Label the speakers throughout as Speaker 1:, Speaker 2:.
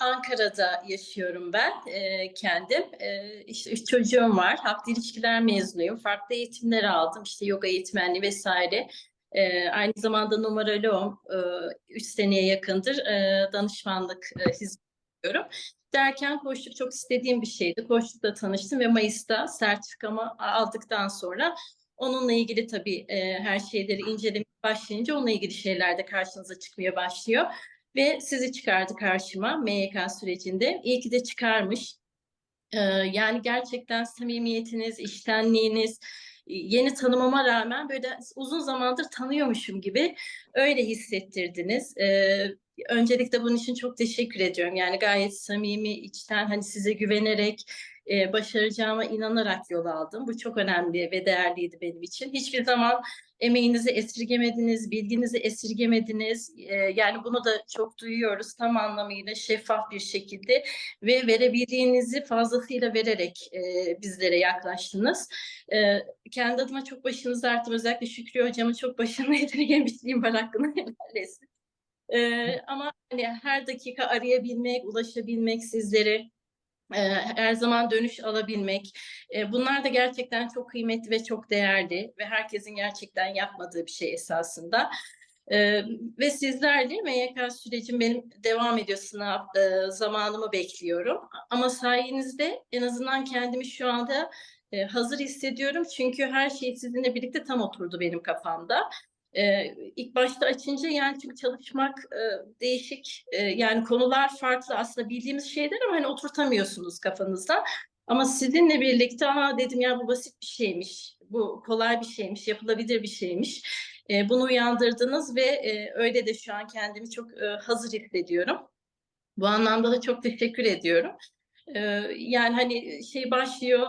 Speaker 1: Ankara'da yaşıyorum ben e, kendim. E, işte üç çocuğum var. Halkla ilişkiler mezunuyum. Farklı eğitimler aldım. İşte yoga eğitmenliği vesaire. E, aynı zamanda numaroloğum. E, üç seneye yakındır e, danışmanlık e, hizmet veriyorum. Derken koçluk çok istediğim bir şeydi. Koçlukla tanıştım ve Mayıs'ta sertifikamı aldıktan sonra onunla ilgili tabii e, her şeyleri incelemeye başlayınca onunla ilgili şeyler de karşınıza çıkmaya başlıyor. Ve sizi çıkardı karşıma MYK sürecinde. İyi ki de çıkarmış. Ee, yani gerçekten samimiyetiniz, iştenliğiniz, yeni tanımama rağmen böyle uzun zamandır tanıyormuşum gibi öyle hissettirdiniz. Ee, öncelikle bunun için çok teşekkür ediyorum. Yani gayet samimi, içten hani size güvenerek, e, başaracağıma inanarak yol aldım. Bu çok önemli ve değerliydi benim için. Hiçbir zaman emeğinizi esirgemediniz, bilginizi esirgemediniz. E, yani bunu da çok duyuyoruz tam anlamıyla şeffaf bir şekilde ve verebildiğinizi fazlasıyla vererek e, bizlere yaklaştınız. E, kendi adıma çok başınızı arttım. Özellikle Şükrü Hocam'ın çok başını yemişliğim var hakkında helal etsin. Ee, ama hani her dakika arayabilmek, ulaşabilmek sizlere, her zaman dönüş alabilmek, e, bunlar da gerçekten çok kıymetli ve çok değerli ve herkesin gerçekten yapmadığı bir şey esasında. Ee, ve sizlerle MYK sürecim benim devam ediyor sınav e, zamanımı bekliyorum. Ama sayenizde en azından kendimi şu anda e, hazır hissediyorum. Çünkü her şey sizinle birlikte tam oturdu benim kafamda. Ee, ilk başta açınca yani çünkü çalışmak e, değişik e, yani konular farklı aslında bildiğimiz şeyler ama hani oturtamıyorsunuz kafanızda. Ama sizinle birlikte aa dedim ya bu basit bir şeymiş, bu kolay bir şeymiş, yapılabilir bir şeymiş. E, bunu uyandırdınız ve e, öyle de şu an kendimi çok e, hazır hissediyorum. Bu anlamda da çok teşekkür ediyorum. E, yani hani şey başlıyor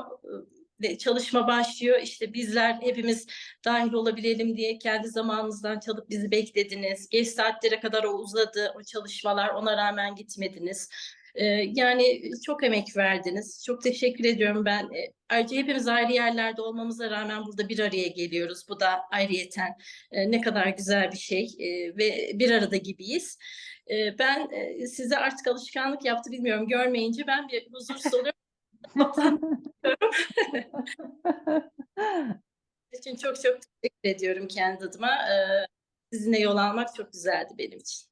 Speaker 1: çalışma başlıyor. İşte bizler hepimiz dahil olabilelim diye kendi zamanınızdan çalıp bizi beklediniz. Geç saatlere kadar o uzadı o çalışmalar ona rağmen gitmediniz. Ee, yani çok emek verdiniz. Çok teşekkür ediyorum ben. Ee, ayrıca hepimiz ayrı yerlerde olmamıza rağmen burada bir araya geliyoruz. Bu da ayrıyeten e, ne kadar güzel bir şey e, ve bir arada gibiyiz. E, ben e, size artık alışkanlık yaptı bilmiyorum. Görmeyince ben bir huzursuz oluyorum. için çok çok teşekkür ediyorum kendi adıma. Ee, sizinle yol almak çok güzeldi benim için.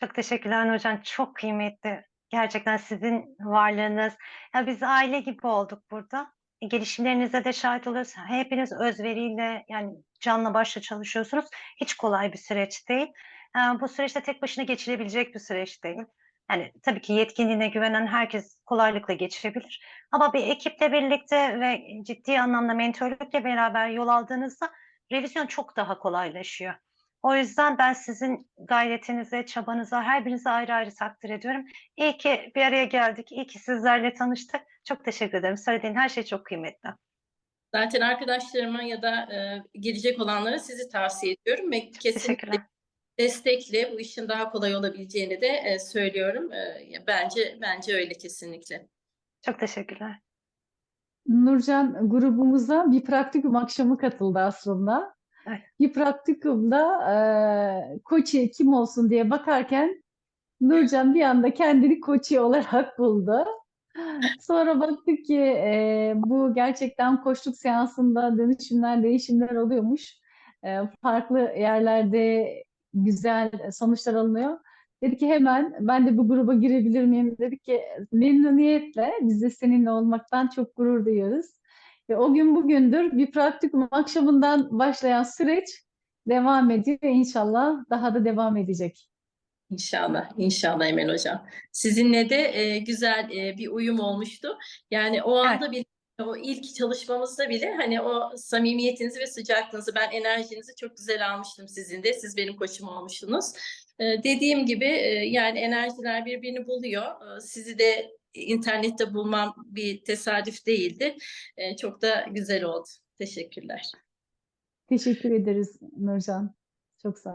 Speaker 2: Çok teşekkürler hocam. Çok kıymetli. Gerçekten sizin varlığınız. Ya biz aile gibi olduk burada. E, gelişimlerinize de şahit oluyoruz. Hepiniz özveriyle yani canla başla çalışıyorsunuz. Hiç kolay bir süreç değil. E, bu süreçte tek başına geçilebilecek bir süreç değil. Yani tabii ki yetkinliğine güvenen herkes kolaylıkla geçebilir. Ama bir ekiple birlikte ve ciddi anlamda mentörlükle beraber yol aldığınızda revizyon çok daha kolaylaşıyor. O yüzden ben sizin gayretinize, çabanıza, her birinize ayrı ayrı takdir ediyorum. İyi ki bir araya geldik, iyi ki sizlerle tanıştık. Çok teşekkür ederim. Söylediğin her şey çok kıymetli.
Speaker 1: Zaten arkadaşlarıma ya da e, gelecek olanlara sizi tavsiye ediyorum ve kesinlikle. Destekle bu işin daha kolay olabileceğini de e, söylüyorum. E, bence bence öyle kesinlikle.
Speaker 2: Çok teşekkürler.
Speaker 3: Nurcan grubumuza bir praktikum akşamı katıldı aslında.
Speaker 2: Evet.
Speaker 3: Bir praktikumda e, koçi kim olsun diye bakarken Nurcan bir anda kendini koçi olarak buldu. Sonra baktık ki e, bu gerçekten koçluk seansında dönüşümler, değişimler oluyormuş. E, farklı yerlerde güzel sonuçlar alınıyor. Dedi ki hemen ben de bu gruba girebilir miyim? Dedik ki memnuniyetle biz de seninle olmaktan çok gurur duyuyoruz. Ve o gün bugündür bir praktikum akşamından başlayan süreç devam ediyor ve inşallah daha da devam edecek.
Speaker 1: İnşallah, inşallah Emel Hocam. Sizinle de e, güzel e, bir uyum olmuştu. Yani o anda bile, o ilk çalışmamızda bile hani o samimiyetinizi ve sıcaklığınızı, ben enerjinizi çok güzel almıştım sizin de. Siz benim koçum olmuştunuz. E, dediğim gibi yani enerjiler birbirini buluyor. Sizi de internette bulmam bir tesadüf değildi. E, çok da güzel oldu. Teşekkürler.
Speaker 3: Teşekkür ederiz Nurcan. Çok sağ.